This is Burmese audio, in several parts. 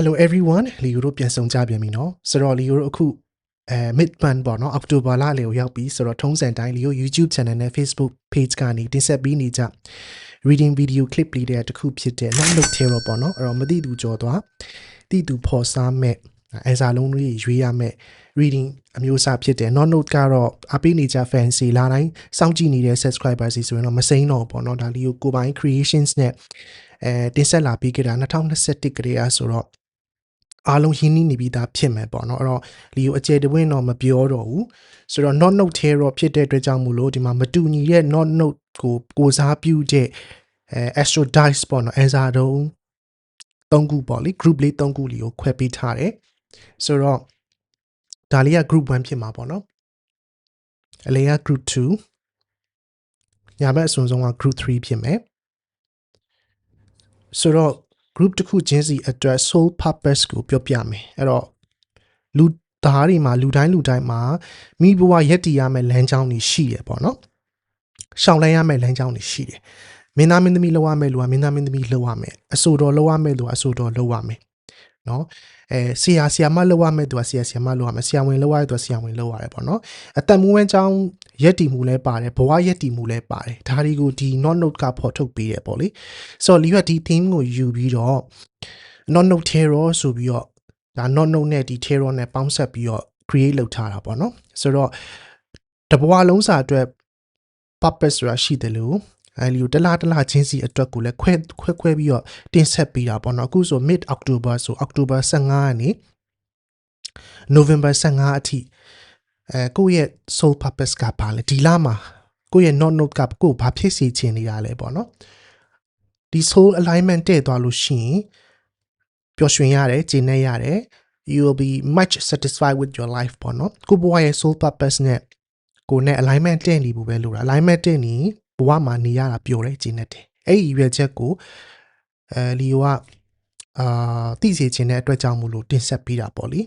hello everyone လီယိုတို့ပြန်ဆောင်ကြပြန်ပြီနော်ဆိုတော့လီယိုတို့အခုအဲ mid month ပေါ့နော် October လလေကိုရောက်ပြီဆိုတော့ထုံးစံတိုင်းလီယို YouTube channel နဲ့ Facebook page ကနေတင်ဆက်ပေးနေကြ reading video clip လေးတဲ့တစ်ခုဖြစ်တဲ့ not look terror ပေါ့နော်အဲ့တော့မသိသူကြော်သွားသိသူဖော်စားမဲ့အဲစာလုံးတွေရွေးရမဲ့ reading အမျိုးအစားဖြစ်တယ် not note ကတော့အပိနေကြ fancy လာတိုင်းစောင့်ကြည့်နေတဲ့ subscriber စီဆိုရင်တော့မစိမ့်တော့ပေါ့နော်ဒါလီယိုကိုပိုင်း creations နဲ့အဲတင်ဆက်လာပြီးခဲ့တာ2021ကလေးအားဆိုတော့ အားလုံးရင်းနှီးနေပြီးသားဖြစ်မယ်ပေါ့နော်အဲ့တော့လီယိုအကျယ်တဝင်းတော့မပြောတော့ဘူးဆိုတော့ not note ထဲတော့ဖြစ်တဲ့အတွက်ကြောင့်မို့လို့ဒီမှာမတူညီတဲ့ not note ကိုကိုစားပြုတဲ့အဲ astro dice ပေါ့နော်အဲစားတုံး၃ခုပေါ့လေ group လေး၃ခုလီကိုခွဲပေးထားတယ်ဆိုတော့ဒါလေးက group 1ဖြစ်မှာပေါ့နော်အလေးက group 2ညာဘက်အစွန်ဆုံးက group 3ဖြစ်မယ်ဆိုတော့ group တစ်ခုချင်းစီအတွက် soul purpose ကိုပြောပြမယ်အဲ့တော့လူသားတွေမှာလူတိုင်းလူတိုင်းမှာမိဘဝရည်တည်ရမယ့်လမ်းကြောင်းတွေရှိတယ်ပေါ့နော်ရှောင်လန်းရမယ့်လမ်းကြောင်းတွေရှိတယ်မင်းသားမင်းသမီးလောက်ရမယ့်လူကမင်းသားမင်းသမီးလောက်ရမယ်အဆိုတော်လောက်ရမယ့်လူကအဆိုတော်လောက်ရမယ်နော် အဲဆရာဆရာမလောက်ရမယ့်သူကဆရာဆရာမလောက်ရမယ်ဆရာဝန်လောက်ရတဲ့သူကဆရာဝန်လောက်ရတယ်ပေါ့နော်အသက်မွေးဝမ်းကြောင်းရက်တည်မှုလည်းပါတယ်ဘဝရက်တည်မှုလည်းပါတယ်ဒါတွေကိုဒီ not note ကဖော်ထုတ်ပေးရပေါ့လေဆိုတော့လီကဒီ theme ကိုယူပြီးတော့ not note terror ဆိုပြီးတော့ဒါ not note နဲ့ဒီ terror နဲ့ပေါင်းဆက်ပြီးတော့ create လုပ်ထားတာပေါ့နော်ဆိုတော့တဘဝလုံးစာအတွက် purpose ဆိုတာရှိတယ်လို့ အဲလီကိုတလားတလားချင်းစီအတွက်ကိုလည်းခွဲခွဲခွဲပြီးတော့တင်ဆက်ပေးတာပေါ့နော်အခုဆို mid october ဆို october 15ကနေ november 15အထိအဲကိုယ့်ရဲ့ soul purpose ကပါလေဒီလမှာကိုယ့်ရဲ့ not note ကကိုယ်ဘာဖြစ်စီချင်နေတာလဲပေါ့နော်ဒီ soul alignment တဲ့သွားလို့ရှိရင်ပျော်ရွှင်ရတယ်ကျေနပ်ရတယ် you will be much satisfied with your life ပေါ့နော်ကိုယ့်ဘဝရဲ့ soul purpose နဲ့ကိုယ်နဲ့ alignment တည့်နေဖို့ပဲလိုတာ alignment တည့်နေ ဘဝမှာနေရတာပျော်တယ်ကျေနပ်တယ်အဲ့ဒီရွယ်ချက်ကိုအဲလီယိုကအာသိစေခြင်းတဲ့အတွက်ကြောင့်မို့လို့တင်ဆက်ပေးတာပေါ့လေ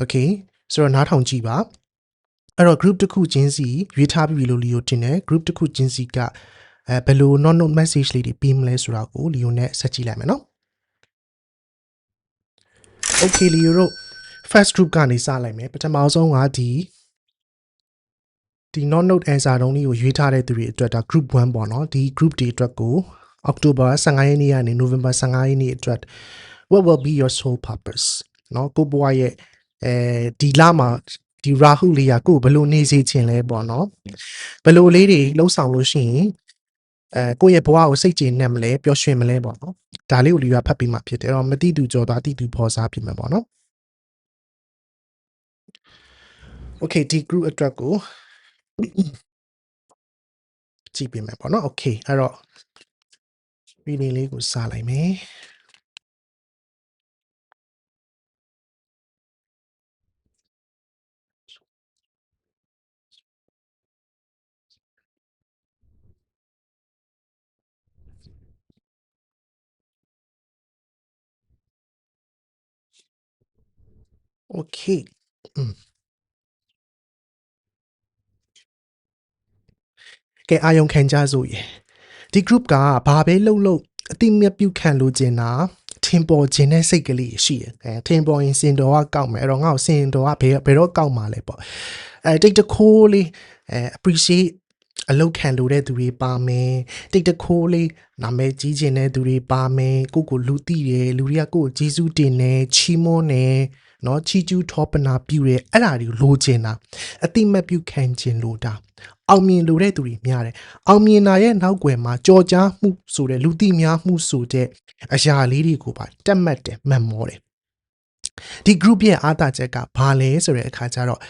okay ဆိုတော့နားထောင်ကြည့်ပါအဲ့တော့ group တစ်ခုချင်းစီရွေးထားပြီးလို့လီယိုတင်တယ် group တစ်ခုချင်းစီကအဲဘယ်လို non note message လေးတွေပြီးမလဲဆိုတာကိုလီယိုနဲ့ဆက်ကြည့်လိုက်မယ်နော် okay လီယိုတို့ first group ကနေစလိုက်မယ်ပထမဆုံးကဒီ ဒီ not node answer တုံးလေးကိုရွေးထားတဲ့သူတွေအတွက်ဒါ group 1ပေါ့နော်ဒီ group တွေအတွက်ကို October 15ရက်နေ့ကနေ November 15ရက်နေ့အတွက် what will be your soul purpose နော်ကိုဘွားရဲ့အဲဒီလမှာဒီရာဟုလေးကကိုဘယ်လိုနေစေချင်လဲပေါ့နော်ဘယ်လိုလေးတွေလှုပ်ဆောင်လို့ရှိရင်အဲကိုယ့်ရဲ့ဘဝကိုစိတ်ကျေနပ်မလဲပျော်ရွှင်မလဲပေါ့နော်ဒါလေးကိုလူရဖတ်ပြီးမှဖြစ်တယ်အဲ့တော့မတိတူကြော်တာတိတူဖော်စားပြင်မှာပေါ့နော် Okay ဒီ group အတွက်ကို ကြည့်ပေးမယ်ပေါ့နော် Okay အဲ့တော့ reading လေးကိုစလိုက်မယ် Okay อืม ကဲအာယုံခံကြစို့ရေဒီ group ကဘာပဲလှုပ်လှုပ်အတိမတ်ပြုခံလို့ကျင်တာထင်ပေါ်ခြင်းတဲ့စိတ်ကလေးရှိရအဲထင်ပေါ်ရင်စင်တော်ကကောက်မယ်အဲ့တော့ငါ့ကိုစင်တော်ကဘယ်ဘယ်တော့ကောက်မှာလဲပေါ့အဲတိတ်တခိုးလေးအဲ appreciate အလောက်ခံလို့တဲ့သူတွေပါမယ်တိတ်တခိုးလေးနာမည်ကြီးခြင်းတဲ့သူတွေပါမယ်ကိုကိုလူတိတယ်လူတွေကကိုကိုဂျေစုတင်တယ်ချီးမွမ်းတယ်နော်ချီကျူးထောပနာပြုတယ်အဲ့ဒါတွေကိုလိုချင်တာအတိမတ်ပြုခံခြင်းလို့တာ အောင်မြင်လိုတဲ့သူတွေများတယ်အောင်မြင်တာရဲ့နောက်ွယ်မှာကြော်ကြားမှုဆိုတဲ့လူသိများမှုဆိုတဲ့အရာလေးတွေကိုပါတက်မှတ်တယ်မှတ်မောတယ်ဒီ group ရဲ့အားသာချက်ကဘာလဲဆိုတဲ့အခါကျတော့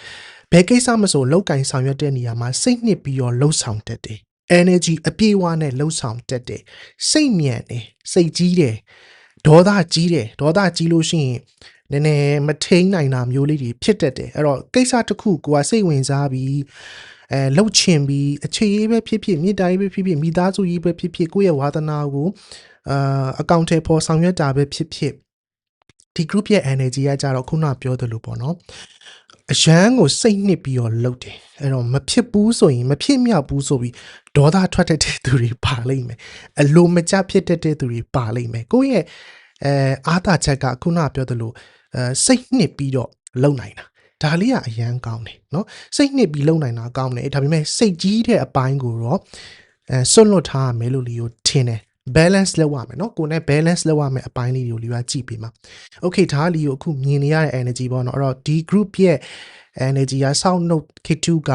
ဘယ်ကိစ္စမဆိုလောက်ကင်ဆောင်ရွက်တဲ့နေရာမှာစိတ်နှစ်ပြီးတော့လှုပ်ဆောင်တတ်တယ် energy အပြည့်အဝနဲ့လှုပ်ဆောင်တတ်တယ်စိတ်မြန်တယ်စိတ်ကြီးတယ်ဒေါသကြီးတယ်ဒေါသကြီးလို့ရှိရင်နည်းနည်းမထိန်နိုင်တာမျိုးလေးတွေဖြစ်တတ်တယ်အဲ့တော့ကိစ္စတစ်ခုကိုကစိတ်ဝင်စားပြီး အဲလှုပ်ချင်ပြီးအခြေရေးပဲဖြစ်ဖြစ်မြေတားရေးပဲဖြစ်ဖြစ်မိသားစုရေးပဲဖြစ်ဖြစ်ကိုယ့်ရဲ့ဝါသနာကိုအာအကောင့်ထဲပေါ်ဆောင်ရွက်တာပဲဖြစ်ဖြစ်ဒီ group ရဲ့ energy ကကြတော့ခုနပြောသလိုပေါ့နော်အရန်ကိုစိတ်နှစ်ပြီးတော့လှုပ်တယ်အဲ့တော့မဖြစ်ဘူးဆိုရင်မဖြစ်မြောက်ဘူးဆိုပြီးဒေါသထွက်တတ်တဲ့သူတွေပါလိမ့်မယ်အလိုမကျဖြစ်တတ်တဲ့သူတွေပါလိမ့်မယ်ကိုယ့်ရဲ့အဲအားသာချက်ကခုနပြောသလိုအဲစိတ်နှစ်ပြီးတော့လုံနိုင်တာ ဒါလေးကအရန်ကောင်းတယ်เนาะစိတ်နှစ်ပြီးလုံနိုင်တာကောင်းတယ်ဒါပေမဲ့စိတ်ကြီးတဲ့အပိုင်းကိုတော့အဲစွန့်လွတ်ထားရမယ်လို့လီကိုထင်တယ် balance လုပ်ရမယ်เนาะကိုယ်နဲ့ balance လုပ်ရမယ်အပိုင်းလေးတွေကိုလီကကြည့်ပေးမှာ okay ဒါကလီကိုအခုမြင်နေရတဲ့ energy ပေါ့เนาะအဲ့တော့ဒီ group ရဲ့ energy က sound note k2 က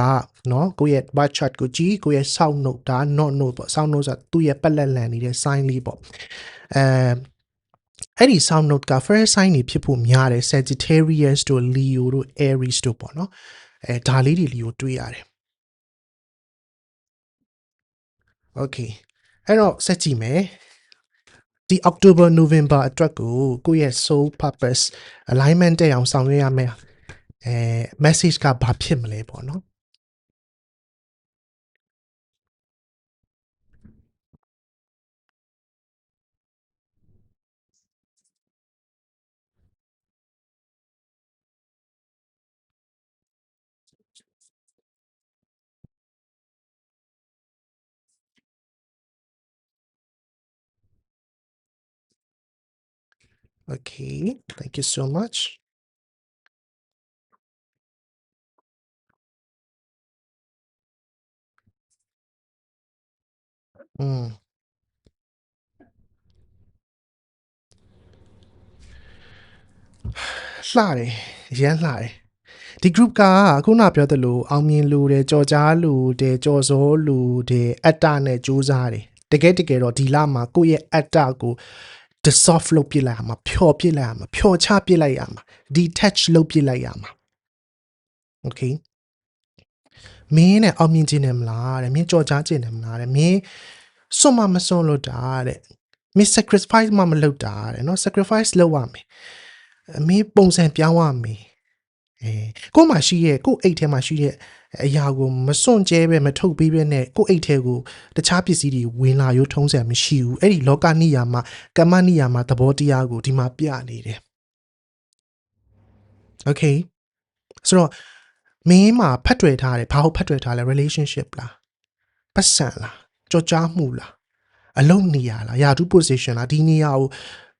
เนาะကိုယ့်ရဲ့ bar chart ကိုကြည့်ကိုယ့်ရဲ့ sound note ဒါ not note ပေါ့ sound note ဆိုတာသူ့ရဲ့ပတ်လက်လန်နေတဲ့ sign လေးပေါ့အဲ အဲ့ဒီ sound note က first sign နေဖြစ်ဖို့များတယ် Sagittarius တို့ Leo တို့ Aries တို့ပေါ့နော်အဲဒါလေးတွေ Leo တွေ့ရတယ် Okay အဲ့တော့ဆက်ကြည့်မယ်ဒီ October November အတွက်ကိုကိုယ့်ရဲ့ soul purpose alignment တက်အောင်ဆောင်ရွက်ရမယ်အဲ message ကဘာဖြစ်မလဲပေါ့နော် Okay, thank you so much. Mm. လှတယ်ရမ်းလှတယ်ဒီ group ကခုနပြောသလိုအောင်မြင်လူတယ်ကြော်ကြားလူတယ်ကြော်စောလူတယ်အတ္တနဲ့စူးစားတယ်တကယ်တကယ်တော့ဒီလမှာကိုယ့်ရဲ့အတ္တကို dissolve လုပ်ပြလိုက်ရမှာဖြော်ပြလိုက်ရမှာဖြော်ချပြလိုက်ရမှာ detach လုပ်ပြလိုက်ရမှာ okay မင်းနဲ့အောင်မြင်ခြင်းနဲ့မလားတဲ့မင်းကြော်ကြားခြင်းနဲ့မလားတဲ့မင်းစွန့်မမစွန့်လို့တာတဲ့မင်း sacrifice မမလုပ်တာတဲ့နော် sacrifice လုပ်ရမယ်မင်းပုံစံပြောင်းရမယ်အဲကို့မှာရှိရဲ့ကို့အိတ်ထဲမှာရှိရဲ့ အရာကိုမစွန့်ကြဲပဲမထုတ်ပေးပဲနဲ့ကို့အိတ်ထဲကိုတခြားပစ္စည်းတွေဝင်လာရိုးထုံးစံမရှိဘူးအဲ့ဒီလောကနိယာမှာကမ္မနိယာမှာသဘောတရားကိုဒီမှာပြနေတယ် okay ဆိုတော့မင်းမှာဖတ်တွေ့ထားတယ်ဘာလို့ဖတ်တွေ့ထားလဲ relationship လားပတ်စံလားကြော်ကြားမှုလားအလုံးနေရလားယာတူ position လားဒီနေရာကို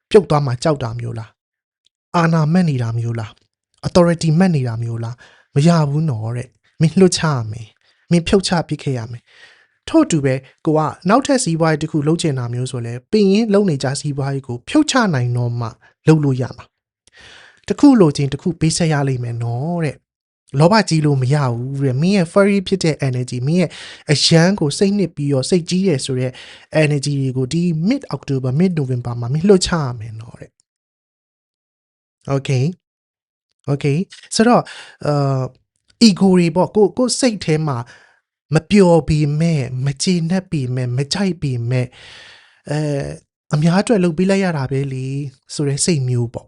ပြုတ်သွားမှကြောက်တာမျိုးလားအာနာမက်နေတာမျိုးလား authority မက်နေတာမျိုးလားမရဘူးနော်တဲ့ မင်းလွတ်ချရမယ်မင်းဖြုတ်ချပစ်ခဲ့ရမယ်ထို့တူပဲကိုကနောက်ထပ်စီးပွားရေးတစ်ခုလုပ်ချင်တာမျိုးဆိုလဲပင်ရင်လုံနေကြစီးပွားရေးကိုဖြုတ်ချနိုင်တော့မှလုပ်လို့ရမှာတစ်ခုလိုချင်တစ်ခုပေးဆက်ရလိမ့်မယ်နော်တဲ့လောဘကြီးလို့မရဘူးတဲ့မင်းရဲ့ furry ဖြစ်တဲ့ energy မင်းရဲ့အရန်ကိုစိတ်နှစ်ပြီးတော့စိတ်ကြီးတယ်ဆိုတော့ energy တွေကိုဒီ mid October mid November မှာမင်းလှုပ်ချရမယ်နော်တဲ့ okay okay ဆိုတော့အာ ego တွေပေါ့ကိုကိုစိတ်ထဲမှာမပျော်ပြီးမဲ့မချေနှက်ပြီးမဲ့မကြိုက်ပြီးမဲ့အဲအများအတွက်လုပ်ပေးလိုက်ရတာပဲလေဆိုတဲ့စိတ်မျိုးပေါ့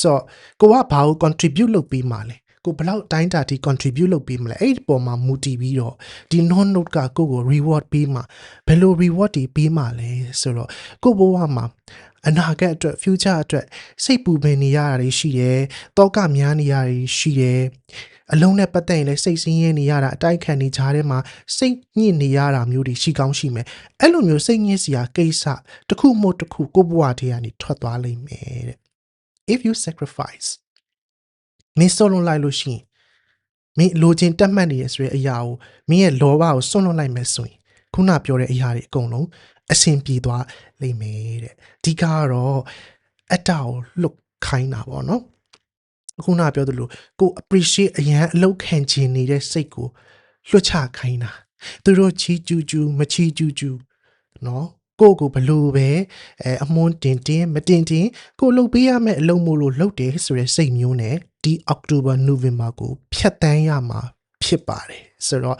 ဆိုတော့ကိုကဘာကို contribute လုပ်ပေးမှာလဲကိုဘယ်လောက်အတိုင်းတာထိ contribute လုပ်ပေးမလဲအဲ့ဒီပုံမှာမူတည်ပြီးတော့ဒီ non note ကကိုကို reward ပေးမှာဘယ်လို reward တွေပေးမှာလဲဆိုတော့ကိုဘဝမှာအနာဂတ်အတွက် future အတွက်စိတ်ပူပင်နေရတာတွေရှိတယ်တောကများနေရတာတွေရှိတယ် အလုံးနဲ့ပတ်သက်ရင်လည်းစိတ်ဆင်းရဲနေရတာအတိုက်ခံနေကြတဲ့မှာစိတ်ညစ်နေရတာမျိုးတွေရှိကောင်းရှိမယ်အဲ့လိုမျိုးစိတ်ညစ်စရာကိစ္စတစ်ခုမို့တစ်ခုကိုဘဝထဲကနေထွက်သွားလိမ့်မယ်တဲ့ if you sacrifice မင်းစွန့်လွတ်လိုက်လို့ရှိရင်မင်းလိုချင်တက်မှတ်နေရဆိုတဲ့အရာကိုမင်းရဲ့လောဘကိုစွန့်လွတ်လိုက်မယ်ဆိုရင်ခုနပြောတဲ့အရာတွေအကုန်လုံးအဆင်ပြေသွားလိမ့်မယ်တဲ့ဒီကတော့အတ္တကိုလှုပ်ခိုင်းတာပေါ့နော် ခုနပြောသလိုကို appreciate အရန်အလောက်ခံခြင်းနေတဲ့စိတ်ကိုလွှတ်ချခိုင်းတာသူတို့ချီကျူးကျူးမချီကျူးကျူးနော်ကိုကိုဘလို့ပဲအဲအမွန်းတင်တင်မတင်တင်ကိုလှုပ်ပေးရမယ့်အလုံးမို့လို့လှုပ်တယ်ဆိုတဲ့စိတ်မျိုးနဲ့ဒီ October November ကိုဖြတ်တန်းရမှာဖြစ်ပါတယ်ဆိုတော့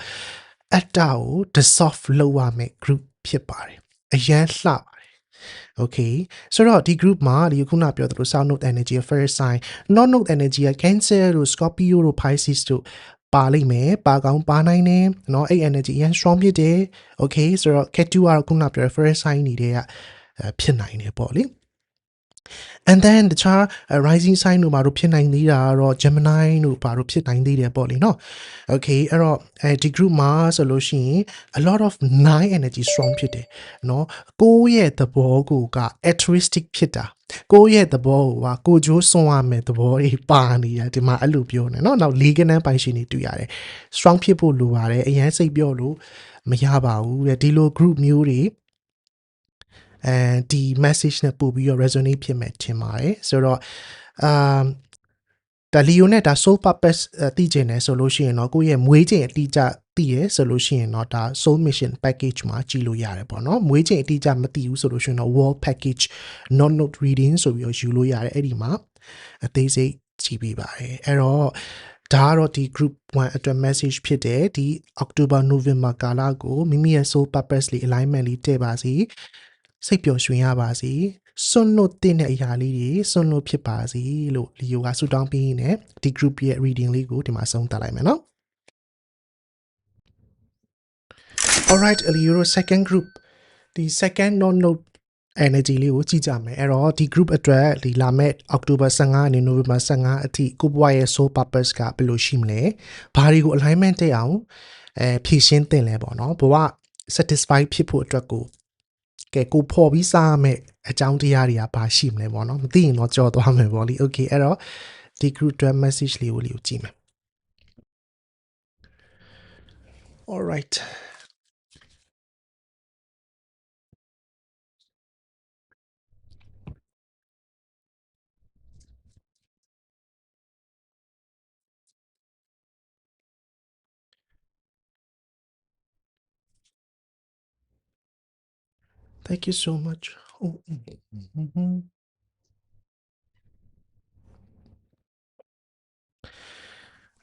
အတ္တကို dissolve လုပ်ရမယ့် group ဖြစ်ပါတယ်အရန်လှပါတယ် Okay ဆိုတော့ဒီ group မှာဒီခုနပြောသလို South Node Energy First Sign North Node Energy က Cancer တို့ Scorpio တို့ Pisces တို့ပါလိမ့်မယ်ပါကောင်းပါနိုင်တယ်เนาะအဲ့ energy အရင် strong ဖြစ်တယ် okay ဆိုတော့ Cat2 ကတော့ခုနပြော first sign နေတဲ့ကဖြစ်နိုင်တယ်ပေါ့လေ and then တခြား uh, rising sign တို့ဘာလို့ဖြစ်နိုင်သေးတာကတော့ Gemini တို့ဘာလို့ဖြစ်နိုင်သေးတယ်ပေါ့လေနော် okay အဲ့တော့အဲဒီ group မှာဆိုလို့ရှိရင် a lot of nine energy strong ဖြစ်တယ်နော်ကိုယ့်ရဲ့သဘောကိုက altruistic ဖြစ်တာကိုယ့်ရဲ့သဘောကိုကကိုကြိုးစွန့်ရမယ်သဘောတွေပါနေရဒီမှာအဲ့လိုပြောနေနော်နောက်လေးကနန်းပိုင်ရှင်တွေတွေ့ရတယ် strong ဖြစ်ဖို့လိုပါတယ်အရန်စိတ်ပြောလို့မရပါဘူးတဲ့ဒီလို group မျိုးတွေ အဲဒီ message နဲ့ပို့ပြီးတော့ resonate ဖြစ်မယ်ထင်ပါတယ်ဆိုတော့အမ်ဒါလီယိုနဲ့ဒါ soul purpose အသိကျင်တယ်ဆိုလို့ရှိရင်တော့ကိုယ့်ရဲ့မွေးချိန်အတိအကျသိရဆိုလို့ရှိရင်တော့ဒါ soul mission package မှာကြည့်လို့ရတယ်ပေါ့နော်မွေးချိန်အတိအကျမသိဘူးဆိုလို့ရှိရင်တော့ wall package non note reading ဆိုပြီးတော့ယူလို့ရတယ်အဲ့ဒီမှာအသေးစိတ်ကြည့်ပေးပါတယ်အဲ့တော့ဒါကတော့ဒီ group 1အတွက် message ဖြစ်တယ်ဒီ October November ကာလကိုမိမိရဲ့ soul purpose လေး alignment လေးတည့်ပါစီ စိတ်ပျော်ရွှင်ရပါစေစွန့်လွတ်တဲ့အရာလေးတွေစွန့်လွတ်ဖြစ်ပါစေလို့လီယိုကဆုတောင်းပေးနေဒီ group ရဲ့ reading လေးကိုဒီမှာဆုံးသတ်လိုက်မယ်နော် Alright Leo second group ဒီ second non note energy လေးကိုကြည့်ကြမယ်အဲ့တော့ဒီ group အတွက်ဒီလာမဲ့ October 15နဲ့ November 15အထိကိုဘွားရဲ့ soul purpose ကဘယ်လိုရှိမလဲဘာတွေကို alignment တက်အောင်အဲဖြည့်ရှင်းတင်လဲပေါ့နော်ဘဝ satisfy ဖြစ်ဖို့အတွက်ကို ကဲကိုဖော်ပြီးစားရမယ့်အကြောင်းတရားတွေကဘာရှိမလဲပေါ့နော်မသိရင်တော့ကြော်သွားမယ်ပေါ့လေ okay အဲ့တော့ဒီ group အတွက် message လေးကိုလေးကိုကြည့်မယ် all right Thank you so much. Oh. Mm-hmm.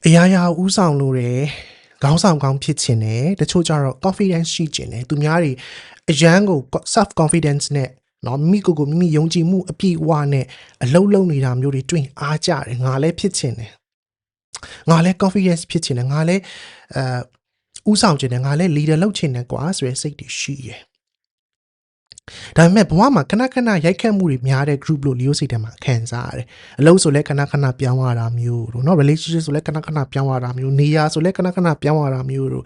။အရာရာဦးဆောင်လို့တယ်။ခေါင်းဆောင်ကောင်းဖြစ်ချင်တယ်။တချို့ကျတော့ confidence ရှိချင်တယ်။သူများတွေအရန်ကို self confidence နဲ့နော်မိကိုကိုမိမိယုံကြည်မှုအပြည့်အဝနဲ့အလုံးလုံးနေတာမျိုးတွေတွင်အားကြတယ်။ငါလည်းဖြစ်ချင်တယ်။ငါလည်း confidence ဖြစ်ချင်တယ်။ငါလည်းအဲဦးဆောင်ချင်တယ်။ငါလည်း leader လုပ်ချင်တယ်ကွာဆိုရယ်စိတ်တွေရှိရယ်။ ဒါပေမဲ့ဘဝမှာခဏခဏရိုက်ခတ်မှုတွေများတဲ့ group လို့လီယိုစိတ်ထဲမှာခံစားရတယ်။အလုပ်ဆိုလဲခဏခဏပြောင်းရတာမျိုးတို့เนาะ relationship ဆိုလဲခဏခဏပြောင်းရတာမျိုးနေရာဆိုလဲခဏခဏပြောင်းရတာမျိုးတို့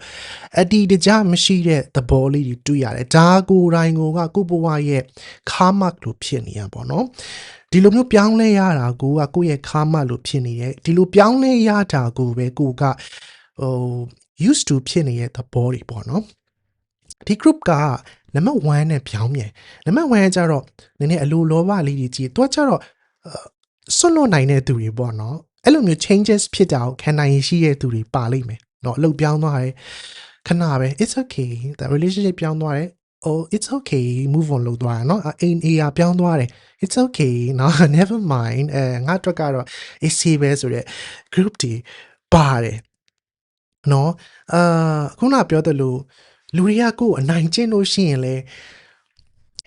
အတီတကြမရှိတဲ့သဘောလေးတွေတွေ့ရတယ်။ဒါကိုယ်တိုင်ကိုကကိုယ့်ဘဝရဲ့ karma လို့ဖြစ်နေရပါတော့။ဒီလိုမျိုးပြောင်းလဲရတာကိုကကိုယ့်ရဲ့ karma လို့ဖြစ်နေတယ်ဒီလိုပြောင်းလဲရတာကိုပဲကိုကဟို used to ဖြစ်နေတဲ့သဘောတွေပေါ့နော်ဒီ group က နံပါတ်1နဲ့ပြောင်းပြန်နံပါတ်1ကကြတော့နည်းနည်းအလိုလောဘလေးကြီးကြည့်သူကကြတော့စွန့်လွတ်နိုင်တဲ့သူတွေပေါ့နော်အဲ့လိုမျိုး changes ဖြစ်တာကိုခံနိုင်ရရှိတဲ့သူတွေပါလိမ့်မယ်เนาะအလုပ်ပြောင်းသွားတယ်ခဏပဲ it's okay the relationship ပြောင်းသွားတယ် oh it's okay move on လုပ်သွားတယ်เนาะအိမ်အေးပြောင်းသွားတယ် it's okay เนาะ never mind အဲငါတို့ကတော့ it's safe ပဲဆိုတော့ group တွေပါတယ်เนาะအာခုနပြောသလို လူတွေကကိုယ်အနိုင်ကျင့်လို့ရှိရင်လေ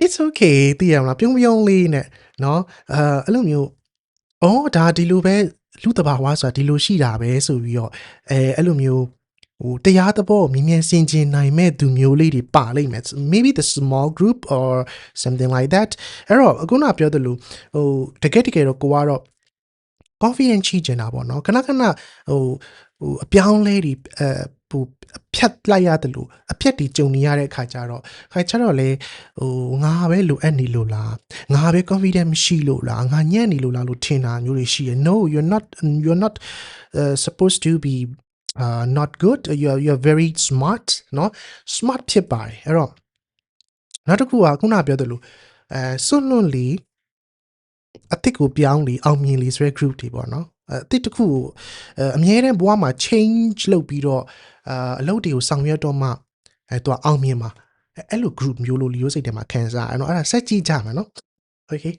it's okay သိရမလားပြုံးပြုံးလေးနဲ့เนาะအဲအဲ့လိုမျိုးအော်ဒါဒီလိုပဲလူတဘာဝဆိုတာဒီလိုရှိတာပဲဆိုပြီးတော့အဲအဲ့လိုမျိုးဟိုတရားသဘောမြင်မြင်စင်ကျင်နိုင်မဲ့သူမျိုးလေးတွေပါလိမ့်မယ် maybe the small group or something like that အဲ့တော့အခုနပြောသလိုဟိုတကယ်တကယ်တော့ကိုကတော့ confidence ရှိကျင်တာပေါ့နော်ခဏခဏဟို ဟိုအပြောင်းလဲတွေအဲဟိုဖြတ်လိုက်ရတယ်လို့အဖြတ်တွေကြုံနေရတဲ့အခါကျတော့ခါကျတော့လေဟိုငါပဲလိုအပ်နေလို့လားငါပဲ confident မရှိလို့လားငါညံ့နေလို့လားလို့ထင်တာမျိုးတွေရှိရ no you're not you're not uh, supposed to be uh not good you're you're very smart เนาะ smart ဖြစ်ပါတယ်အဲ့တော့နောက်တစ်ခုကခုနပြောသလိုအဲစွန့်လွတ်လီအစ်စ်ကိုပြောင်းလီအောင်မြင်လီဆိုတဲ့ group တွေပေါ့နော် အသစ်တစ်ခုကိုအမြဲတမ်းဘဝမှာ change လုပ်ပြီးတော့အာအလုပ်တွေကိုဆောင်ရွက်တော့မှအဲသူကအောင်မြင်မှာအဲ့လို group မျိုးလိုလီယိုစိတ်ထဲမှာခံစားရအောင်အဲ့ဒါဆက်ကြည့်ကြမယ်နော် okay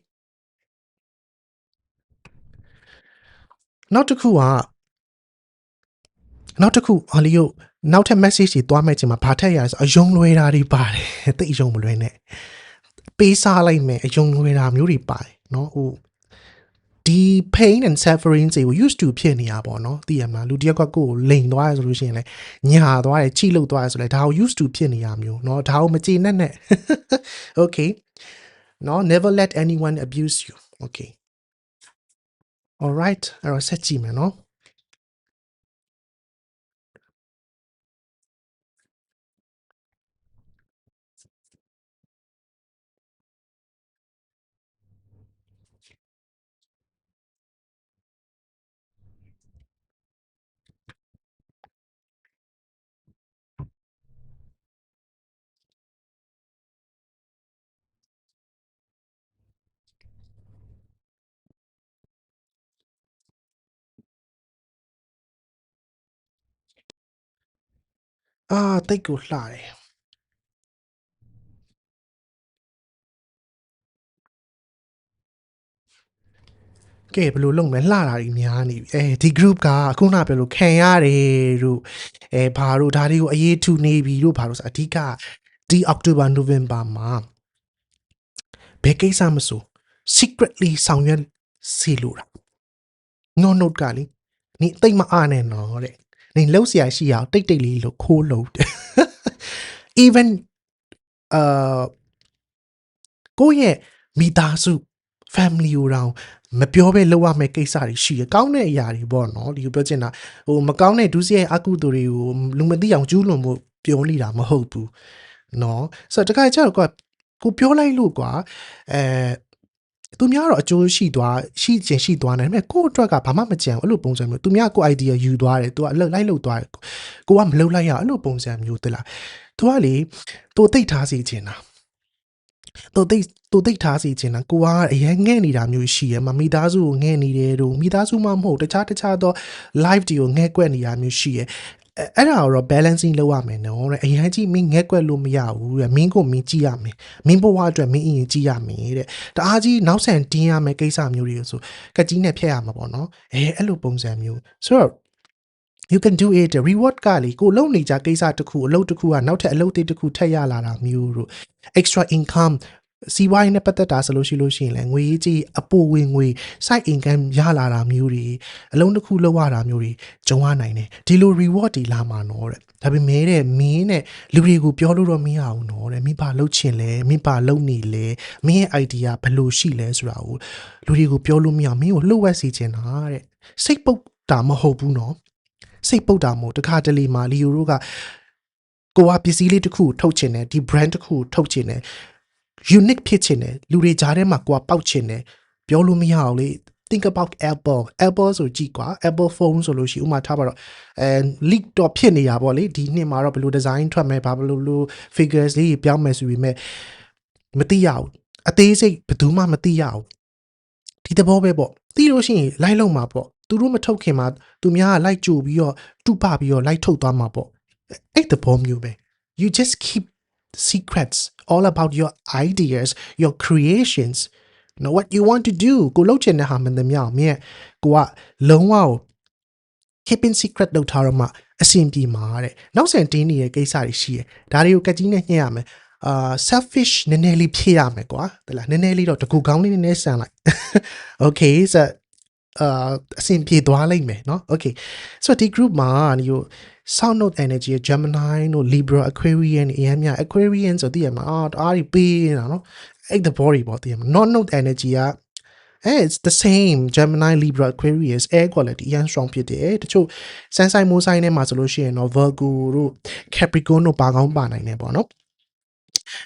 နောက်တစ်ခုကနောက်တစ်ခုအလီယိုနောက်ထပ် message တွေသွားမဲ့ချိန်မှာဘာထက်ရလဲဆိုအယုံလွယ်တာတွေပါတယ်တိတ်အယုံမလွယ်နဲ့ပေးစားလိုက်မယ်အယုံလွယ်တာမျိုးတွေပါတယ်နော်ဟို ဒီ pain and suffering တွေကို used to ဖြစ်နေရပါတော့သိရမလားလူတစ်ယောက်ကကိုယ်ကိုလိန်သွားရဆိုလို့ရှိရင်လည်းညာသွားတယ်ချိလို့သွားရဆိုလဲဒါကို used to ဖြစ်နေရမျိုးเนาะဒါကိုမကြည်နဲ့နဲ့ okay เนาะ never let anyone abuse you okay all right အဲ့တော့ဆက်ကြည့်မယ်နော် အာတိတ်ကိုလှတယ်ကဲဘယ်လိုလုပ်မလဲလှတာကြီးများနေပြီအဲဒီ group ကအခုနပြောလို့ခံရတယ်တို့အဲဘာတို့ဒါတွေကိုအရေးထူနေပြီတို့ဘာလို့ဆိုအဓိကဒီ October November မှာဘယ်ကိစ္စမဆို secretly ဆောင်ရွက်စီလို့တာ no note ကလေနေတိတ်မအားနဲ့နော်တဲ့ နေလှုပ်ဆရာရှိအောင်တိတ်တိတ်လေးလို့ခိုးလို့ even အာကိုယ့်ရဲ့မိသားစု family ကိုတောင်မပြောဘဲလုပ်ရမယ့်ကိစ္စတွေရှိရကောင်းတဲ့အရာတွေပေါ့နော်ဒီလိုပြောချင်တာဟိုမကောင်းတဲ့ဒုစရိုက်အကုသိုလ်တွေကိုလူမသိအောင်ကျူးလွန်ဖို့ပြောနေတာမဟုတ်ဘူးနော်ဆိုတော့တခါကျတော့ကိုကိုပြောလိုက်လို့ကွာအဲ သူများတော့အကျိုးရှိသွားရှိခြင်းရှိသွားနိုင်တယ်ဒါပေမဲ့ကိုယ့်အတွက်ကဘာမှမကြံဘူးအဲ့လိုပုံစံမျိုးသူများကို idea ယူသွားတယ်သူကအလုပ်လိုက်လုပ်သွားတယ်ကိုကမလုပ်လိုက်ရအောင်အဲ့လိုပုံစံမျိုးတလားသူကလေသူသိထားစီခြင်းတာသူသိသူသိထားစီခြင်းလားကိုကအရင်ငဲ့နေတာမျိုးရှိရမမိသားစုကိုငဲ့နေတယ်တို့မိသားစုမှမဟုတ်တခြားတခြားသော live တွေကိုငဲ့ကွက်နေတာမျိုးရှိရ အဲအဲ့ဒါကိုတော့ balancing လုပ်ရမယ်နော်တဲ့အရင်ကြီးမင်းငဲ့ကွက်လို့မရဘူးတဲ့မင်းကိုမင်းကြည့်ရမယ်မင်းဘဝအတွက်မင်းအရင်ကြည့်ရမယ်တဲ့တအားကြီးနောက်ဆန်တင်းရမယ်ကိစ္စမျိုးတွေကိုဆိုကကြီးနဲ့ဖျက်ရမှာပေါ့နော်အဲအဲ့လိုပုံစံမျိုးဆိုတော့ you can do it reward ကလေကိုလုံနေကြကိစ္စတစ်ခုအလုပ်တစ်ခုကနောက်ထပ်အလုပ်တစ်ခုထပ်ရလာတာမျိုးတို့ extra income စီးပွားရေးနဲ့ပတ်သက်တာဆိုလို့ရှိလို့ရှိရင်လည်းငွေကြီးအပိုဝင်ငွေ side income ရလာတာမျိုးတွေအလုံးတစ်ခုလောက်ရတာမျိုးတွေကြုံရနိုင်တယ်ဒီလို reward တွေလာမှာနော်တဲ့ဒါပေမဲ့တဲ့မင်းနဲ့လူတွေကိုပြောလို့တော့မရအောင်နော်တဲ့မိဘလှုပ်ချင်လဲမိဘလှုပ်နေလဲမင်းရဲ့ idea ဘယ်လိုရှိလဲဆိုတာကိုလူတွေကိုပြောလို့မရအောင်မင်းကိုလှုပ်ဝက်စီချင်တာတဲ့စိတ်ပုတ်တာမဟုတ်ဘူးနော်စိတ်ပုတ်တာမို့တခါတလေမှာလီယိုတို့ကကိုကပစ္စည်းလေးတစ်ခုကိုထုတ်ချင်တယ်ဒီ brand တစ်ခုကိုထုတ်ချင်တယ် unique ဖြစ်ချင်တယ်လူတွေကြားထဲမှာကိုကပေါက်ချင်တယ်ပြောလို့မရအောင်လေ think about apple apple ဆိုကြည့်ကွာ apple phone ဆိုလို့ရှိရင်ဥပမာထားပါတော့အဲ leak တော့ဖြစ်နေတာပေါ့လေဒီနှစ်မှာတော့ဘယ်လို design ထွက်မယ်ဘာဘယ်လိုလို figures လေးပြောင်းမယ်ဆိုပေမဲ့မသိရဘူးအသေးစိတ်ဘယ်သူမှမသိရဘူးဒီသဘောပဲပေါ့သိလို့ရှိရင်လိုက်လုံးမှာပေါ့သူတို့မထုတ်ခင်မှာသူများကလိုက်ကြိုပြီးတော့တူပပြီးတော့လိုက်ထုတ်သွားမှာပေါ့အဲ့သဘောမျိုးပဲ you just keep secrets all about your ideas your creations you know what you want to do ကိုလုပ်ချင်တဲ့ဟာမှန်သမျှမြင်ကိုကလုံးဝကို keeping secret လုပ်ထားတော့မှအဆင်ပြေမှာတဲ့နောက်ဆန်တင်းနေတဲ့ကိစ္စတွေရှိတယ်ဒါတွေကိုကက်ကြီးနဲ့ညှိရမယ်အာ selfish နည်းနည်းလေးဖြည့်ရမယ်ကွာတလားနည်းနည်းလေးတော့တကူကောင်းလေးနည်းနည်းဆန်လိုက် okay so အာအဆင်ပြေသွားလိမ့်မယ်เนาะ okay so ဒီ group မှာဒီကို South Node Energy ရဲ့ Gemini တို့ Libra Aquarian အရင်မြ Aquarian ဆိုသိရမှာအာတအားပြီးပေးနေတာနော်အဲ့ the body ပေါ့သိရမှာ North Node Energy က eh it's the same Gemini Libra Aquarius air quality အရင် strong ဖြစ်တယ်တချို့စမ်းဆိုင်မိုးဆိုင်ထဲမှာဆိုလို့ရှိရင်တော့ Virgo တို့ Capricorn တို့ပါကောင်းပါနိုင်တယ်ပေါ့နော်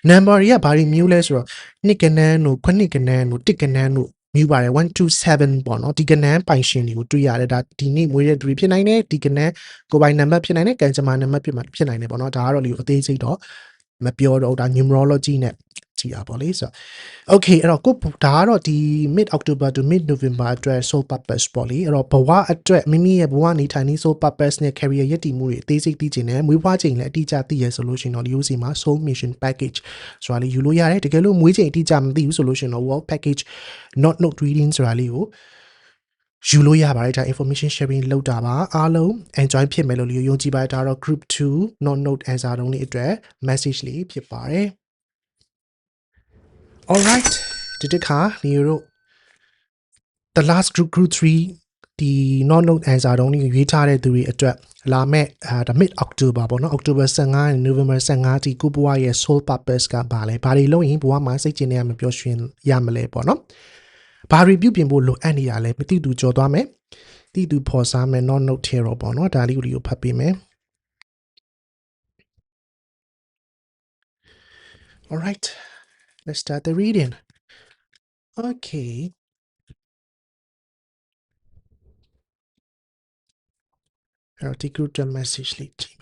number တွေကဘာတွေမျိုးလဲဆိုတော့နှစ်ကနန်းတို့ခုနှစ်ကနန်းတို့တစ်ကနန်းတို့ မြူပါတယ်127ပေါ့နော်ဒီကနန်းပိုင်ရှင်တွေကိုတွေ့ရတယ်ဒါဒီနေ့မွေးတဲ့သူတွေဖြစ်နိုင်တယ်ဒီကနန်းကိုပိုင်နံပါတ်ဖြစ်နိုင်တယ်ကံကြမ္မာနံပါတ်ဖြစ်မှာဖြစ်နိုင်တယ်ပေါ့နော်ဒါကတော့လေအသေးစိတ်တော့မပြောတော့ဘူးဒါ numerology နဲ့ ကြည့်ရပါလေဆိုတော့ okay အဲ့တော့ကိုဒါကတော့ဒီ mid October to mid November အတွက် soul purpose ပေါ့လေအဲ့တော့ဘဝအတွက်မိမိရဲ့ဘဝနေထိုင်နေ soul purpose နဲ့ career ရည်တည်မှုတွေအသေးစိတ်သိချင်တယ်မွေးဖွားချိန်လည်းအတိအကျသိရဆိုလို့ရှိရင်တော့ဒီ UC မှာ soul mission package ဆိုတာလေးယူလို့ရတယ်တကယ်လို့မွေးချိန်အတိအကျမသိဘူးဆိုလို့ရှိရင်တော့ world package not note reading ဆိုတာလေးကိုယူလို့ရပါတယ်ဒါ information sharing လုပ်တာပါအားလုံး enjoy ဖြစ်မယ်လို့လေးယုံကြည်ပါတယ်ဒါတော့ group 2 not note answer တုံးလေးအတွက် message လေးဖြစ်ပါတယ် all right ဒီတစ်ခါနေတို့ the last group group 3ဒီ not note answer တုံးလေးကိုရွေးထားတဲ့သူတွေအတွက်လာမဲ့အာဒါ mid October ပေါ့နော် October 15နဲ့ November 15ဒီကိုဘွားရဲ့ soul purpose ကဘာလဲဘာတွေလုံးရင်ဘွားမှာစိတ်ကျင်နေရမပြောရှင်ရမလဲပေါ့နော်ဘာတွေပြုပြင်ဖို့လိုအပ်နေတာလဲမသိသူကြော်သွားမယ်သိသူဖော်စားမယ် not note ထဲတော့ပေါ့နော်ဒါလေးကိုလေးကိုဖတ်ပေးမယ် All right let's start the reading okay အဲ့တော့ဒီ group တဲ့ message လေးကြည့်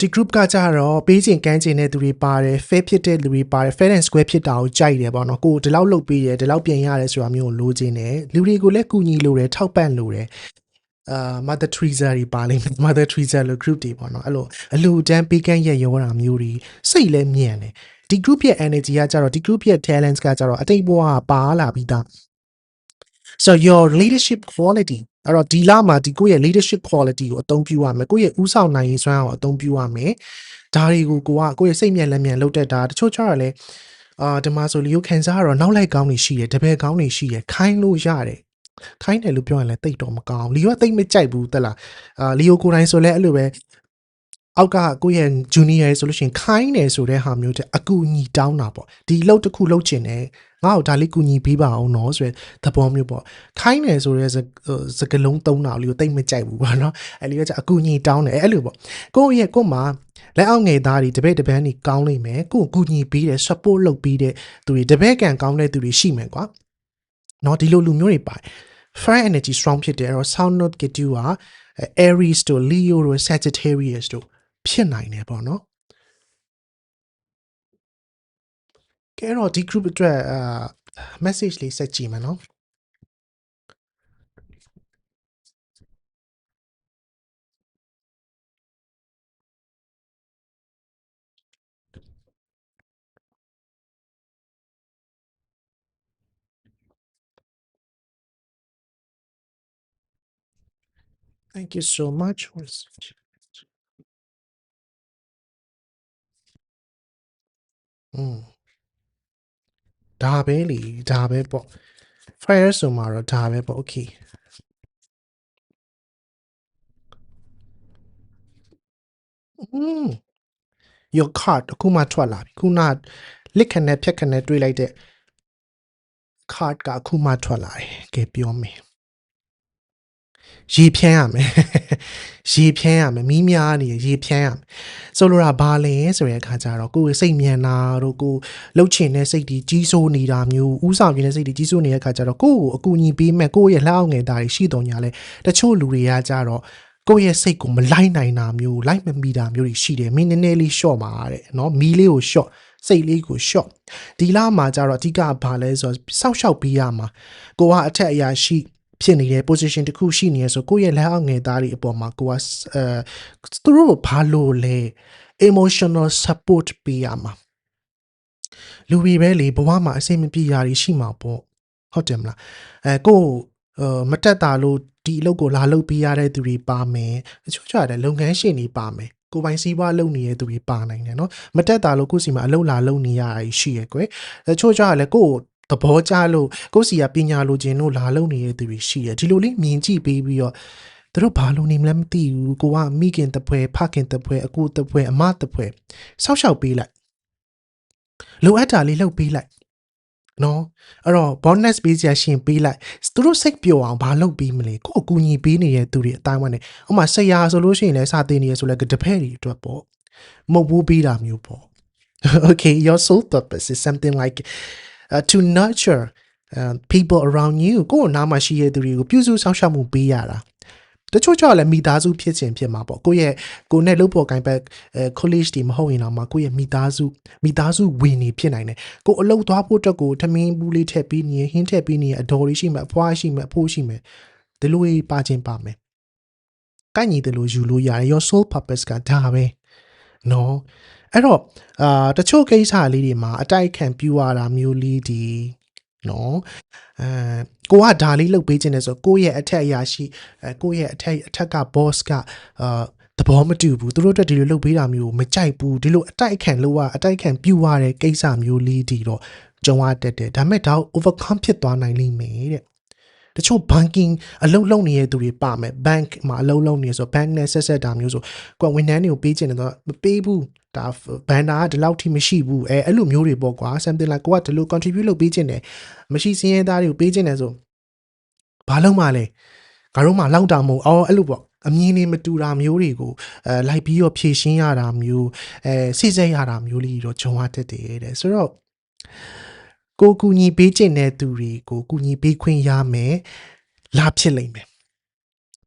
ဒီ group ကကြတော့ပေးချင်ကမ်းချင်တဲ့သူတွေပါတယ် fair ဖြစ်တဲ့လူတွေပါတယ် fair and square ဖြစ်တာကိုကြိုက်တယ်ပေါ့နော်ကိုယ်ဒီလောက်လုပ်ပေးတယ်ဒီလောက်ပြင်ရတယ်ဆိုတာမျိုးကိုလိုချင်တယ်လူတွေကိုလည်းကူညီလိုတယ်ထောက်ပံ့လိုတယ်အာ mother Teresa တွေပါလိမ့်မယ် mother Teresa လို့ group တွေပေါ့နော်အဲ့လိုအလူတန်းပေးကမ်းရရောတာမျိုးတွေစိတ်လည်းမြန်တယ်ဒီ group ရဲ့ energy ကကြတော့ဒီ group ရဲ့ talents ကကြတော့အတိတ်ဘဝကပါလာပြီးသား so your leadership quality အဲ့တော့ဒီလမှာဒီကိုယ့်ရဲ့ leadership quality ကိုအသုံးပြုရမယ်ကိုယ့်ရဲ့ဥဆောင်နိုင်ရေးစွမ်းအောင်အသုံးပြုရမယ်ဒါတွေကိုကိုကကိုယ့်ရဲ့စိတ်မြန်လက်မြန်လုပ်တတ်တာတချို့ကျတော့လေအာဒီမှာဆိုလီယိုခံစားရတော့နောက်လိုက်ကောင်းနေရှိတယ်တပည့်ကောင်းနေရှိတယ်ခိုင်းလို့ရတယ်ခိုင်းတယ်လို့ပြောရင်လည်းတိတ်တော့မကောင်းလီယိုကတိတ်မကြိုက်ဘူးတက်လားအာလီယိုကိုယ်တိုင်ဆိုလည်းအဲ့လိုပဲ အောက်ကကိုယ့်ရဲ့ junior ဆိုလို့ရှိရင်ခိုင်းတယ်ဆိုတဲ့ဟာမျိုးတဲ့အကူအညီတောင်းတာပေါ့ဒီလောက်တစ်ခုလောက်ချင်တယ်ငါ့ကိုဒါလေးကူညီပေးပါအောင်နော်ဆိုရယ်သဘောမျိုးပေါ့ခိုင်းတယ်ဆိုရဲစစကလုံးသုံးတာလေးကိုတိတ်မကြိုက်ဘူးပေါ့နော်အဲ့လေးကကြအကူအညီတောင်းတယ်အဲ့လိုပေါ့ကိုယ့်ရဲ့ကိုယ့်မှာလက်အောက်ငယ်သားတွေတပည့်တပန်းတွေကောင်းလိမ့်မယ်ကိုယ့်ကိုကူညီပေးတယ် support လုပ်ပေးတဲ့သူတွေတပည့်ကန်ကောင်းတဲ့သူတွေရှိမယ်ကွာနော်ဒီလိုလူမျိုးတွေပါ fire energy strong ဖြစ်တယ်အဲ့တော့ sound note ketu က Aries တို့ Leo တို့ Sagittarius တို့ ဖြစ်နိုင်တယ်ပေါ့နော်ကဲတော့ဒီ group အတွက်အာ message လေးဆက်ကြည့်မယ်နော် Thank you so much. อืมဒါပဲလေဒါပဲပေါ့ fire ဆိုမှာတော့ဒါပဲပေါ့ okay อืม your card အခုမှထွက်လာပြီခုနလစ်ခနဲ့ဖြက်ခနဲ့တွေးလိုက်တဲ့ card ကအခုမှထွက်လာတယ်ကဲပြောမယ် ရေဖြန်းရမယ်ရေဖြန်းရမယ်မီးများနေရေဖြန်းရမယ်ဆိုလိုတာဘာလဲဆိုတဲ့အခါကျတော့ကိုယ်စိတ်မြန်တာတို့ကိုလှုပ်ချင်တဲ့စိတ်တွေကြီးစိုးနေတာမျိုးဥဆောင်ခြင်းတဲ့စိတ်တွေကြီးစိုးနေတဲ့အခါကျတော့ကိုယ့်ကိုအကူအညီပေးမဲ့ကိုယ့်ရဲ့လှအောင်ငယ်သားတွေရှိတော်ညာလဲတချို့လူတွေကကြတော့ကိုယ့်ရဲ့စိတ်ကိုမလိုက်နိုင်တာမျိုးလိုက်မမီတာမျိုးတွေရှိတယ်မင်းနည်းနည်းလေးရှော့ပါတဲ့နော်မီးလေးကိုရှော့စိတ်လေးကိုရှော့ဒီလာမှာကြတော့အဓိကဘာလဲဆိုတော့စောက်ရှောက်ပေးရမှာကိုကအထက်အရာရှိ ဖြစ်နေတဲ့ position တစ်ခုရှိနေရဆိုကိုယ့်ရဲ့လက်အောက်ငယ်သားတွေအပေါ်မှာကိုကအဲသူတို့ကိုဘာလို့လဲ emotional support ပေးရမှာလူတွေပဲလေဘဝမှာအဆင်မပြေရာတွေရှိမှာပေါ့ဟုတ်တယ်မလားအဲကိုယ်အဲမတက်တာလို့ဒီအလုပ်ကိုလာလုပ်ပေးရတဲ့သူတွေပါမယ်တချို့ကြတယ်လုပ်ငန်းရှင်တွေပါမယ်ကိုယ်ပိုင်စီးပွားလုပ်နေတဲ့သူတွေပါနိုင်တယ်နော်မတက်တာလို့ကိုယ့်စီမှာအလုပ်လာလုပ်နေရတာရှိရယ်ကွယ်တချို့ကြတယ်ကိုယ့် သဘောကျလို့ကိုယ့်စီကပညာလိုချင်လို့လာလုပ်နေတဲ့သူတွေရှိရယ်ဒီလိုလေးမြင်ကြည့်ပေးပြီးတော့သူတို့ဘာလို့နေမလဲမသိဘူးကိုကမိခင်တပွဲဖခင်တပွဲအကိုတပွဲအမတပွဲဆောက်ရှောက်ပေးလိုက်လိုအပ်တာလေးလှုပ်ပေးလိုက်နော်အဲ့တော့ bonus ပေးစရာရှင်ပေးလိုက်သူတို့စိတ်ပျော်အောင်ဘာလုပ်ပေးမလဲကိုအကူညီပေးနေတဲ့သူတွေအတိုင်းဝိုင်းနေဥပမာဆရာဆိုလို့ရှိရင်လည်းစာသင်နေရဆိုလည်းတပည့်တွေအတွက်ပေါ့မဟုတ်ဘူးပေးတာမျိုးပေါ့ okay your sole purpose is something like uh, to nurture uh, people around you ကိုယ်အနားမှာရှိတဲ့သူတွေကိုပြုစုစောင့်ရှောက်မှုပေးရတာတချို့ကြောင့်လည်းမိသားစုဖြစ်ခြင်းဖြစ်မှာပေါ့ကိုယ့်ရဲ့ကိုယ်နဲ့လုပ်ပေါ်ကိုင်ဘက်အဲ college တွေမဟုတ်ရင်တော့မှကိုယ့်ရဲ့မိသားစုမိသားစုဝင်နေဖြစ်နိုင်တယ်ကိုယ်အလုပ်သွားဖို့အတွက်ကိုထမင်းဘူးလေးထည့်ပြီးနေဟင်းထည့်ပြီးနေအတော်လေးရှိမှအဖွားရှိမှအဖိုးရှိမှဒီလိုကြီးပါခြင်းပါမယ်ကိုက်ညီတယ်လို့ယူလို့ရတယ် your soul purpose ကဒါပဲနော် အဲ့တော့အာတချို့ကိစ္စလေးတွေမှာအတိုက်ခံပြူရတာမျိုးလေးဒီနော်အဲကိုကဒါလေးလုပ်ပေးခြင်းလဲဆိုကိုယ့်ရဲ့အထက်အရာရှိအဲကိုယ့်ရဲ့အထက်အထက်က boss ကအာသဘောမတူဘူးသူတို့အတွက်ဒီလိုလုပ်ပေးတာမျိုးကိုမကြိုက်ဘူးဒီလိုအတိုက်အခံလို့ကအတိုက်အခံပြူရတဲ့ကိစ္စမျိုးလေးဒီတော့ကြုံရတတ်တယ်ဒါပေမဲ့ဒါကို overcome ဖြစ်သွားနိုင်လိမ့်မယ်တဲ့တချို့ banking အလုပ်လုပ်နေတဲ့သူတွေပါမယ် bank မှာအလုပ်လုပ်နေဆို bank နဲ့ဆက်ဆက်တာမျိုးဆိုကိုယ်ဝန်ထမ်းတွေကိုပေးချင်တယ်ဆိုတော့မပေးဘူး ဒါဘန်နာကဒီလောက်ထိမရှိဘူးအဲအဲ့လိုမျိုးတွေပေါ့ကွာ something like ကိုကဒီလို contribute လုပ်ပေးချင်တယ်မရှိစင်းရဲသားတွေကိုပေးချင်တယ်ဆိုဘာလုပ်မှလဲငါတို့မှလောက်တာမဟုတ်အော်အဲ့လိုပေါ့အမြင်တွေမတူတာမျိုးတွေကိုအဲလိုက်ပြီးတော့ဖြည့်ရှင်းရတာမျိုးအဲစိတ်ဆက်ရတာမျိုးလေးတော့ဂျုံရတတ်တယ်တဲ့ဆိုတော့ကိုကူညီပေးချင်တဲ့သူတွေကိုကူညီပေးခွင့်ရမယ်လာဖြစ်လိမ့်မယ်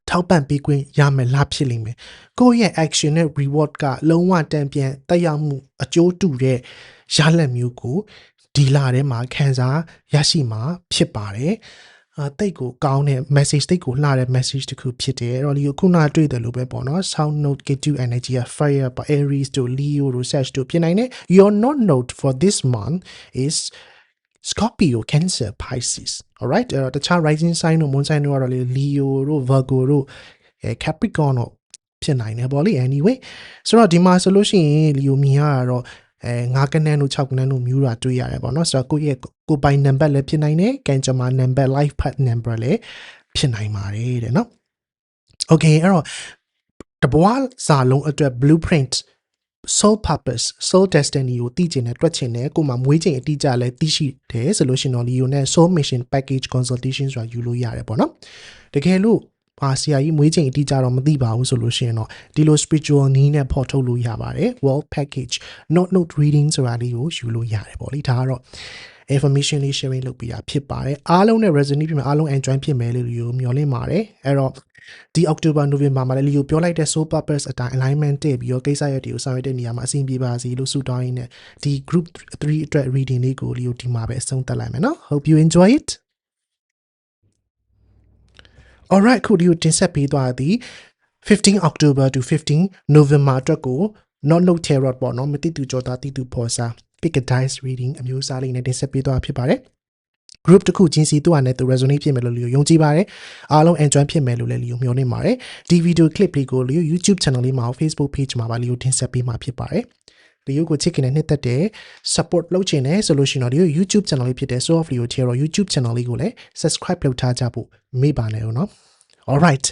ထောက်ပံ့ပေးခွင့်ရမယ်လာဖြစ်လိမ့်မယ်ကိုယ့်ရဲ့ action နဲ့ reward ကလုံးဝတန်ပြန်တက်ရောက်မှုအကျိုးတူတဲ့ရလဒ်မျိုးကိုဒီလာထဲမှာခံစားရရှိမှာဖြစ်ပါတယ်အာတိတ်ကိုကောင်းတဲ့ message တိတ်ကိုလှတဲ့ message တစ်ခုဖြစ်တယ်အဲ့တော့ဒီကိုခုနတွေ့တယ်လို့ပဲပေါ့နော် sound note get energy fire ပါ aries တို့ leo တို့ sag တို့ဖြစ်နိုင်တယ် your not note for this month is Scorpio Cancer Pisces alright အဲ့တော့တခြား rising sign တို့ moon sign တို့ကတော့လေ Leo တို့ Virgo တို့အဲ Capricorn တို့ဖြစ်နိုင်တယ်ပေါ့လေ anyway ဆိုတော့ဒီမှာဆိုလို့ရှိရင် Leo မြင်ရတာတော့အဲ9ကနန်းတို့6ကနန်းတို့မျိုးတာတွေ့ရတယ်ပေါ့နော်ဆိုတော့ကိုယ့်ရဲ့ကိုယ်ပိုင် number လည်းဖြစ်နိုင်တယ်ကံကြမ္မာ number life path number လည်းဖြစ်နိုင်ပါတယ်တဲ့နော် okay အဲ့တော့တဘွားစာလုံးအတွက် blueprint soul purpose soul destiny ကိုသိကျင်တဲ့တွက်ချင်တဲ့ကိုယ်မှာမွေးချိန်အတိအကျလဲသိရှိတယ်ဆိုလို့ရှိရင်တော့ Leo နဲ့ soul mission package consultation ဆိုတာယူလို့ရတယ်ပေါ့နော်တကယ်လို့ဘာဆရာကြီးမွေးချိန်အတိအကျတော့မသိပါဘူးဆိုလို့ရှိရင်တော့ဒီလို spiritual နည်းနဲ့ဖော်ထုတ်လို့ရပါတယ် world package note note reading ဆိုတာလေးကိုယူလို့ရတယ်ပေါ့လေဒါကတော့ information လေး sharing လုပ်ပေးတာဖြစ်ပါတယ်အားလုံးနဲ့ resonate ဖြစ်မယ်အားလုံး enjoy ဖြစ်မယ်လို့ယူမျှော်လင့်ပါတယ်အဲ့တော့ ဒီ October November မှာလည်းလီယိုပြောလိုက်တဲ့ soul purpose အတိုင်း alignment တည့်ပြီးတော့ကိစ္စရပ်တွေကိုဆောင်ရွက်တဲ့နေရာမှာအဆင်ပြေပါစေလို့ဆုတောင်းရင်းနဲ့ဒီ group 3အတွက် reading လေးကိုလီယိုဒီမှာပဲအဆုံးသတ်လိုက်မယ်နော် hope you enjoy it alright ခုဒီကိုတင်ဆက်ပေးသွားသည်15 October to 15 November အတွက်ကို not no tarot ပေါ့နော်မတိတူကြောတာတိတူဖော်စာ pick a dice reading အမျိုးအစားလေးနဲ့တင်ဆက်ပေးသွားဖြစ်ပါတယ် group တစ်ခုချင်းစီသူ့အနေနဲ့သူ resonate ဖြစ်မယ်လို့လီယိုယုံကြည်ပါတယ်အားလုံး enjoy ဖြစ်မယ်လို့လည်းလီယိုမျှော်လင့်ပါတယ်ဒီ video clip လေးကိုလီယို YouTube channel လေးမှာ Facebook page မှာပါလီယိုတင်ဆက်ပေးမှာဖြစ်ပါတယ်လီယိုကိုချစ်ခင်တဲ့နှစ်သက်တဲ့ support လုပ်ချင်တယ်ဆိုလို့ရှိရင်တော့လီယို YouTube channel လေးဖြစ်တဲ့ So of Leo Chero YouTube channel လေးကိုလည်း subscribe လုပ်ထားကြဖို့မေ့ပါနဲ့ဦးနော် alright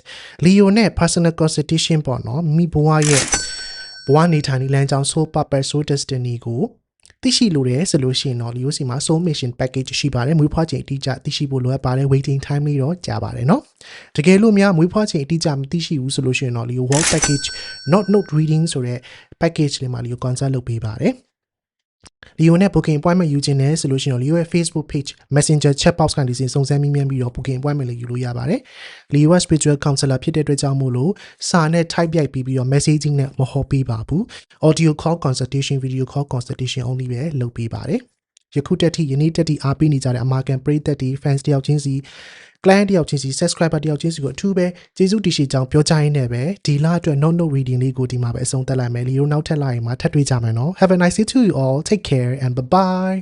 Leo နဲ့ personal consultation ပေါ့နော်မိဘွားရဲ့ဘဝနေထိုင်နည်းလမ်းကြောင်း soul purpose soul destiny ကို သိရှိလိုတယ်ဆိုလို့ရှိရင်တော့ Leo စီမှာ soul mission package ရှိပါတယ်မွေးဖွားချိန်အတိအကျသိရှိဖို့လိုအပ်ပါတယ် waiting time လေးတော့ကြာပါတယ်เนาะတကယ်လို့များမွေးဖွားချိန်အတိအကျမသိရှိဘူးဆိုလို့ရှိရင်တော့ Leo world package not note reading ဆိုတဲ့ package လေးမှာ Leo consult လုပ်ပေးပါတယ် လီယိုနဲ့ booking appointment ယူခြင်းနဲ့ဆိုလို့ရှိရင်တော့လီယိုရဲ့ Facebook page Messenger chat box ကနေစီစုံစမ်းမြင်းမြန်းပြီးတော့ booking appointment လေးယူလို့ရပါတယ်။လီယိုက spiritual counselor ဖြစ်တဲ့အတွက်ကြောင့်မို့လို့စာနဲ့ type ရိုက်ပြီးပြီးတော့ messaging နဲ့မဟောပေးပါဘူး။ audio call consultation video call consultation only ပဲလုပ်ပေးပါတယ်။ ယခုတက်ထိယနေ့တက်ထိအားပေးနေကြတဲ့အမာကန်ပရိသတ်တွေ fans တယောက်ချင်းစီ client တယောက်ချင်းစီ subscriber တယောက်ချင်းစီကိုအထူးပဲကျေးဇူးတင်ရှိကြောင်းပြောကြားရင်းနဲ့ပဲဒီလအတွက် note note reading လေးကိုဒီမှာပဲအဆုံးသတ်လိုက်မယ်လီယိုနောက်ထပ်လာရင်မှာထပ်တွေ့ကြမယ်နော် have a nice day to you all take care and bye bye